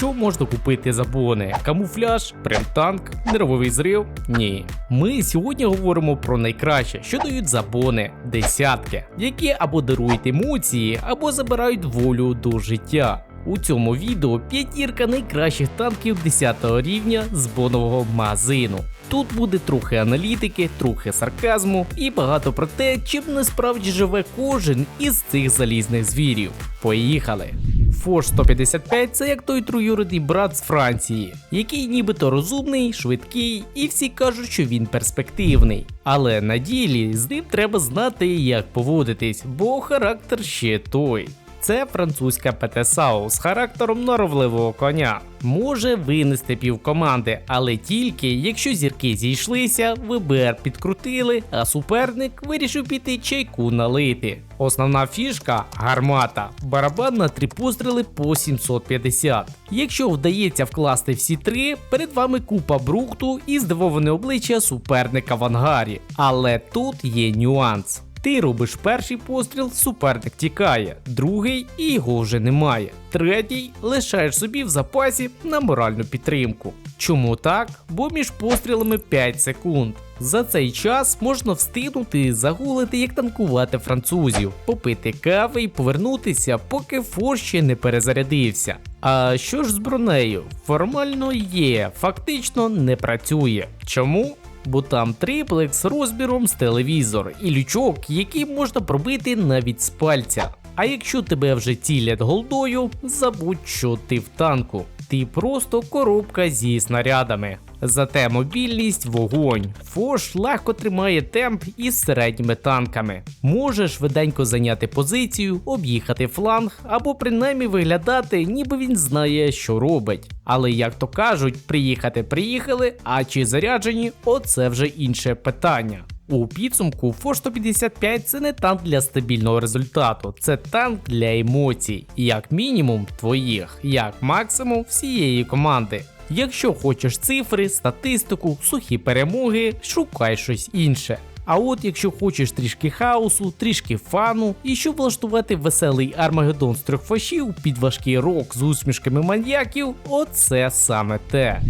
Що можна купити за бони? Камуфляж, прем-танк, нервовий зрив? Ні. Ми сьогодні говоримо про найкраще, що дають забони, десятки, які або дарують емоції, або забирають волю до життя. У цьому відео п'ятірка найкращих танків 10 рівня з бонового магазину. Тут буде трохи аналітики, трохи сарказму і багато про те, чим насправді живе кожен із цих залізних звірів. Поїхали! Форш 155 це як той троюрідний брат з Франції, який нібито розумний, швидкий, і всі кажуть, що він перспективний. Але на ділі з ним треба знати, як поводитись, бо характер ще той. Це французька ПТ-САУ з характером норовливого коня. Може винести півкоманди, але тільки якщо зірки зійшлися, ВБР підкрутили, а суперник вирішив піти чайку налити. Основна фішка гармата. Барабан на три постріли по 750. Якщо вдається вкласти всі три, перед вами купа брухту і здивоване обличчя суперника в ангарі. Але тут є нюанс. Ти робиш перший постріл, суперник тікає, другий і його вже немає. Третій лишаєш собі в запасі на моральну підтримку. Чому так? Бо між пострілами 5 секунд. За цей час можна встигнути загулити, як танкувати французів, попити кави і повернутися, поки фор ще не перезарядився. А що ж з бронею? Формально є, фактично не працює. Чому? Бо там триплекс розміром з телевізор і лючок, який можна пробити навіть з пальця. А якщо тебе вже цілять голдою, забудь, що ти в танку. Ти просто коробка зі снарядами. Зате мобільність вогонь. Фош легко тримає темп із середніми танками. Може швиденько зайняти позицію, об'їхати фланг або принаймні виглядати, ніби він знає, що робить. Але як то кажуть, приїхати приїхали, а чи заряджені оце вже інше питання. У підсумку Фор 155 це не танк для стабільного результату, це танк для емоцій, як мінімум твоїх, як максимум всієї команди. Якщо хочеш цифри, статистику, сухі перемоги, шукай щось інше. А от якщо хочеш трішки хаосу, трішки фану, і щоб влаштувати веселий армагеддон з трьох фашів під важкий рок з усмішками маньяків, оце саме те.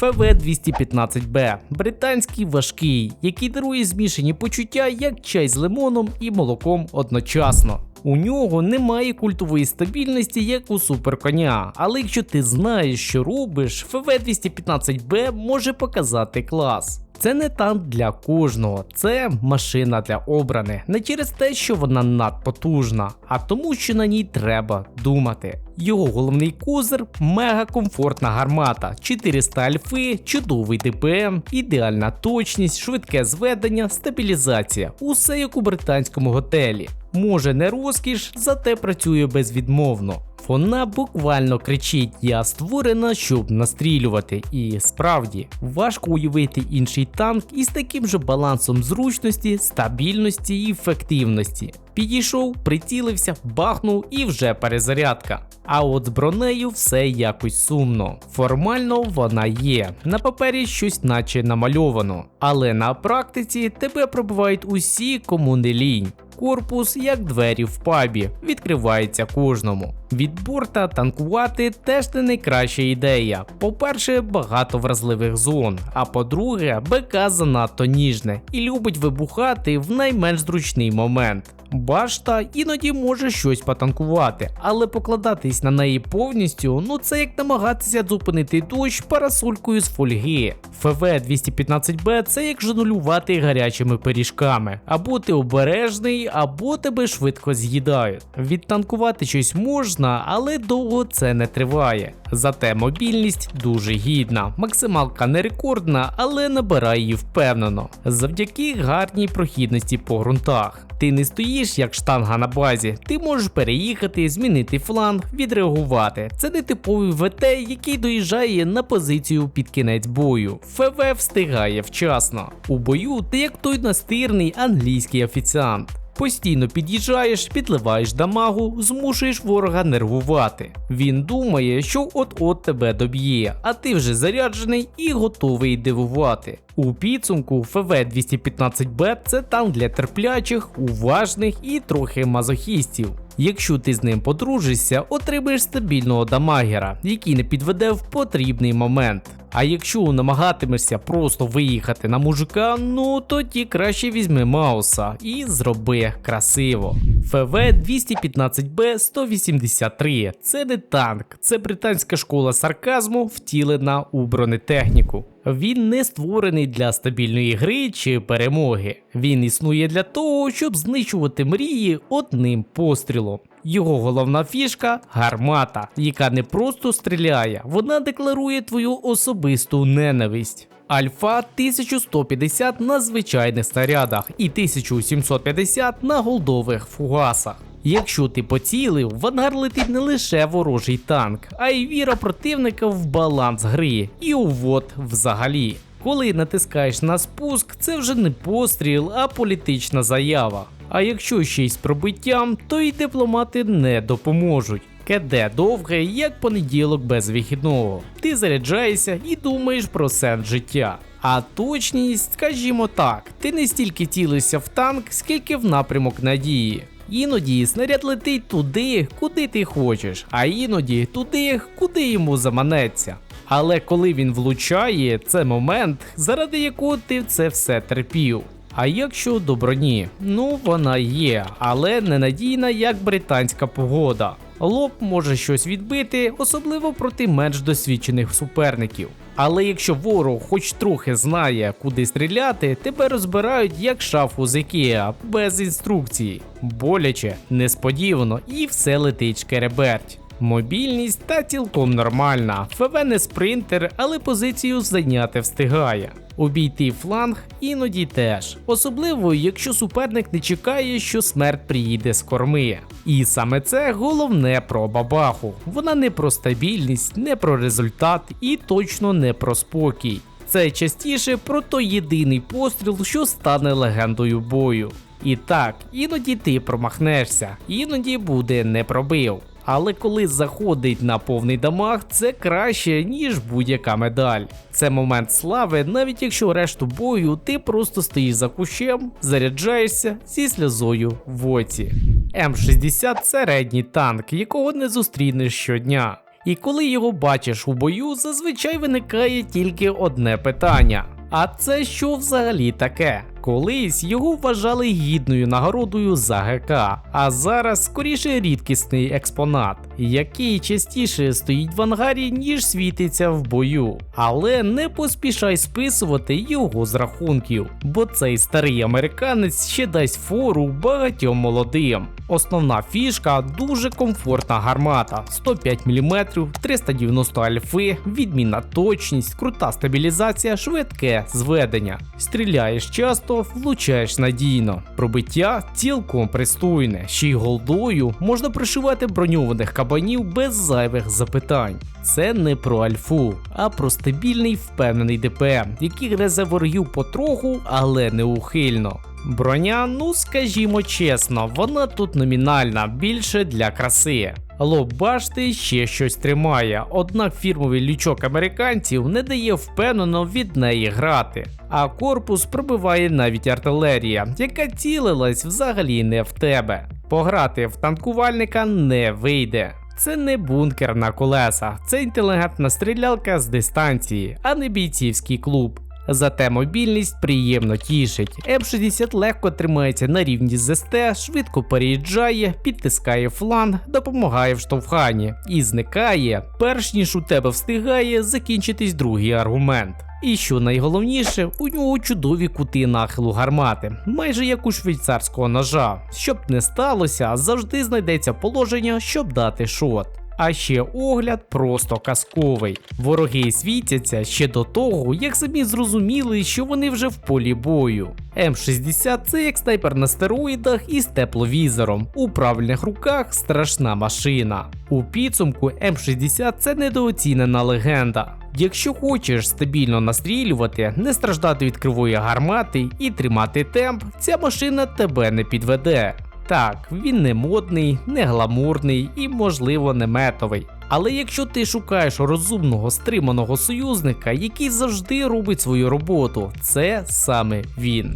ФВ-215Б британський важкий, який дарує змішані почуття як чай з лимоном і молоком одночасно. У нього немає культової стабільності, як у суперконя, але якщо ти знаєш, що робиш, ФВ-215Б може показати клас. Це не танк для кожного, це машина для обрани. Не через те, що вона надпотужна, а тому, що на ній треба думати. Його головний козир мега комфортна гармата, 400 альфи, чудовий ДПМ, ідеальна точність, швидке зведення, стабілізація. Усе як у британському готелі. Може не розкіш, зате працює безвідмовно. Вона буквально кричить: Я створена, щоб настрілювати. І справді важко уявити інший танк із таким же балансом зручності, стабільності і ефективності. Підійшов, прицілився, бахнув і вже перезарядка. А от з бронею все якось сумно. Формально вона є, на папері щось наче намальовано, але на практиці тебе пробивають усі, кому не лінь. Корпус, як двері в пабі, відкривається кожному. Від борта танкувати теж не найкраща ідея. По-перше, багато вразливих зон. А по-друге, БК занадто ніжне і любить вибухати в найменш зручний момент. Башта іноді може щось потанкувати, але покладатись на неї повністю, ну це як намагатися зупинити дощ парасолькою з фольги. ФВ-215Б це як жонулювати гарячими пиріжками. Або ти обережний, або тебе швидко з'їдають. Відтанкувати щось можна, але довго це не триває. Зате мобільність дуже гідна, максималка не рекордна, але набирає її впевнено. Завдяки гарній прохідності по ґрунтах. Ти не стоїш як штанга на базі, ти можеш переїхати, змінити фланг, відреагувати. Це не типовий ВТ, який доїжджає на позицію під кінець бою. ФВ встигає вчасно. У бою ти як той настирний англійський офіціант. Постійно під'їжджаєш, підливаєш дамагу, змушуєш ворога нервувати. Він думає, що от-от тебе доб'є, а ти вже заряджений і готовий дивувати. У підсумку ФВ-215Б це танк для терплячих, уважних і трохи мазохістів. Якщо ти з ним подружишся, отримаєш стабільного дамагера, який не підведе в потрібний момент. А якщо намагатимешся просто виїхати на мужика, ну тоді краще візьми Мауса і зроби красиво. ФВ 215Б 183 це не танк, це британська школа сарказму, втілена у бронетехніку. Він не створений для стабільної гри чи перемоги. Він існує для того, щоб знищувати мрії одним пострілом. Його головна фішка гармата, яка не просто стріляє, вона декларує твою особисту ненависть. Альфа 1150 на звичайних снарядах і 1750 на голдових фугасах. Якщо ти поцілив, в ангар летить не лише ворожий танк, а й віра противника в баланс гри і увод взагалі. Коли натискаєш на спуск, це вже не постріл, а політична заява. А якщо ще й з пробиттям, то й дипломати не допоможуть. КД довге, як понеділок без вихідного. Ти заряджаєшся і думаєш про сенс життя. А точність, скажімо так, ти не стільки цілишся в танк, скільки в напрямок надії. Іноді снаряд летить туди, куди ти хочеш, а іноді туди, куди йому заманеться. Але коли він влучає, це момент, заради якого ти це все терпів. А якщо до броні, ну вона є, але ненадійна як британська погода. Лоб може щось відбити, особливо проти менш досвідчених суперників. Але якщо ворог хоч трохи знає, куди стріляти, тебе розбирають як шафу з Ікеа, без інструкції. Боляче, несподівано і все летить шкереберть. Мобільність та цілком нормальна. ФВ не спринтер, але позицію зайняти встигає. Обійти фланг іноді теж, особливо якщо суперник не чекає, що смерть приїде з корми. І саме це головне про бабаху. Вона не про стабільність, не про результат і точно не про спокій. Це частіше про той єдиний постріл, що стане легендою бою. І так, іноді ти промахнешся, іноді буде не пробив. Але коли заходить на повний дамаг, це краще, ніж будь-яка медаль. Це момент слави, навіть якщо решту бою ти просто стоїш за кущем, заряджаєшся зі сльозою в оці. М60 середній танк, якого не зустрінеш щодня. І коли його бачиш у бою, зазвичай виникає тільки одне питання: а це що взагалі таке? Колись його вважали гідною нагородою за ГК, а зараз скоріше рідкісний експонат, який частіше стоїть в ангарі, ніж світиться в бою. Але не поспішай списувати його з рахунків, бо цей старий американець ще дасть фору багатьом молодим. Основна фішка дуже комфортна гармата: 105 мм, 390 альфи, відмінна точність, крута стабілізація, швидке зведення. Стріляєш часто, влучаєш надійно. Пробиття цілком пристойне, ще й голдою можна пришивати броньованих кабанів без зайвих запитань. Це не про альфу, а про стабільний впевнений ДПМ, який грезе ворогів потроху, але неухильно. Броня, ну скажімо чесно, вона тут номінальна, більше для краси. Лоб башти ще щось тримає, однак фірмовий лючок американців не дає впевнено від неї грати. А корпус пробиває навіть артилерія, яка цілилась взагалі не в тебе. Пограти в танкувальника не вийде. Це не бункер на колесах, це інтелігентна стрілялка з дистанції, а не бійцівський клуб. Зате мобільність приємно тішить. М60 легко тримається на рівні з СТ, швидко переїжджає, підтискає фланг, допомагає в штовханні і зникає, перш ніж у тебе встигає закінчитись другий аргумент. І що найголовніше, у нього чудові кути нахилу гармати, майже як у швейцарського ножа. Щоб не сталося, завжди знайдеться положення, щоб дати шот. А ще огляд просто казковий. Вороги світяться ще до того, як самі зрозуміли, що вони вже в полі бою. М60 це як снайпер на стероїдах із тепловізором. У правильних руках страшна машина. У підсумку М60 це недооцінена легенда. Якщо хочеш стабільно настрілювати, не страждати від кривої гармати і тримати темп, ця машина тебе не підведе. Так, він не модний, не гламурний і, можливо, не метовий. Але якщо ти шукаєш розумного стриманого союзника, який завжди робить свою роботу, це саме він.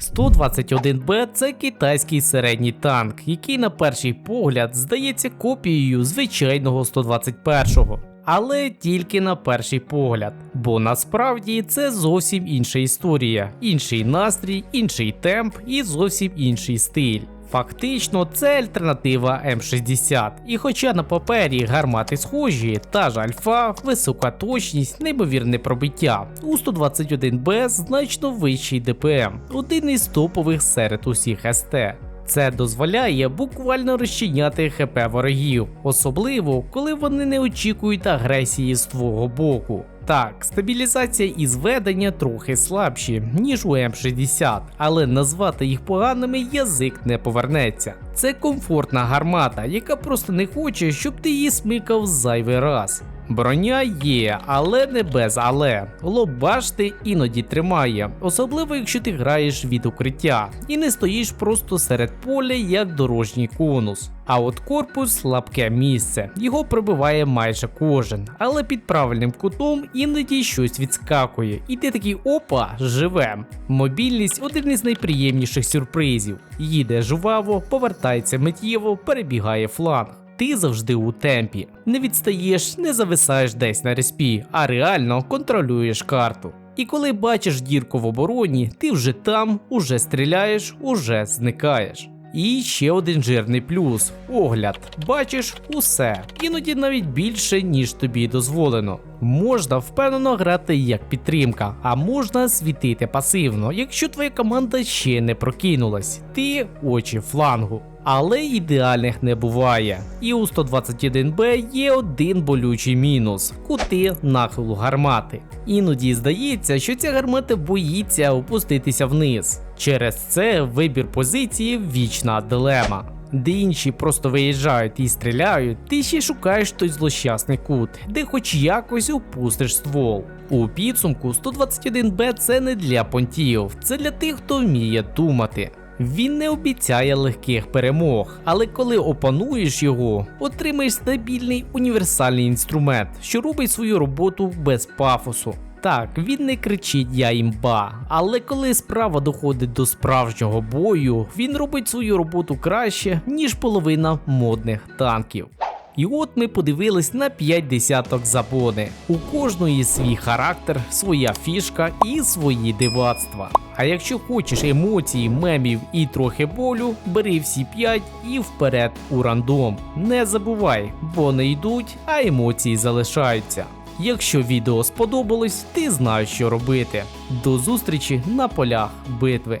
121Б це китайський середній танк, який на перший погляд здається копією звичайного 121-го. Але тільки на перший погляд, бо насправді це зовсім інша історія, інший настрій, інший темп і зовсім інший стиль. Фактично, це альтернатива М60. І хоча на папері гармати схожі, та ж альфа, висока точність, неймовірне пробиття. У 121Б значно вищий ДПМ, один із топових серед усіх СТ. Це дозволяє буквально розчиняти ХП ворогів, особливо коли вони не очікують агресії з твого боку. Так, стабілізація і зведення трохи слабші, ніж у М60, але назвати їх поганими язик не повернеться. Це комфортна гармата, яка просто не хоче, щоб ти її смикав зайвий раз. Броня є, але не без але. Лоб башти іноді тримає, особливо якщо ти граєш від укриття і не стоїш просто серед поля як дорожній конус. А от корпус слабке місце, його пробиває майже кожен, але під правильним кутом іноді щось відскакує, і ти такий опа, живем. Мобільність один із найприємніших сюрпризів. Їде жваво, повертається миттєво, перебігає фланг. Ти завжди у темпі, не відстаєш, не зависаєш десь на респі, а реально контролюєш карту. І коли бачиш дірку в обороні, ти вже там, уже стріляєш, уже зникаєш. І ще один жирний плюс огляд. Бачиш усе, іноді навіть більше, ніж тобі дозволено. Можна впевнено грати як підтримка, а можна світити пасивно, якщо твоя команда ще не прокинулась. Ти очі флангу. Але ідеальних не буває. І у 121Б є один болючий мінус кути нахилу гармати. Іноді здається, що ця гармата боїться опуститися вниз. Через це вибір позиції вічна дилема. Де інші просто виїжджають і стріляють, ти ще шукаєш той злощасний кут, де хоч якось опустиш ствол. У підсумку 121Б це не для понтів, це для тих, хто вміє думати. Він не обіцяє легких перемог, але коли опануєш його, отримаєш стабільний універсальний інструмент, що робить свою роботу без пафосу. Так, він не кричить я імба, але коли справа доходить до справжнього бою, він робить свою роботу краще, ніж половина модних танків. І от ми подивились на 5 десяток забони. У кожної свій характер, своя фішка і свої дивацтва. А якщо хочеш емоцій, мемів і трохи болю, бери всі 5 і вперед у рандом. Не забувай, бо йдуть, а емоції залишаються. Якщо відео сподобалось, ти знаєш, що робити. До зустрічі на полях битви.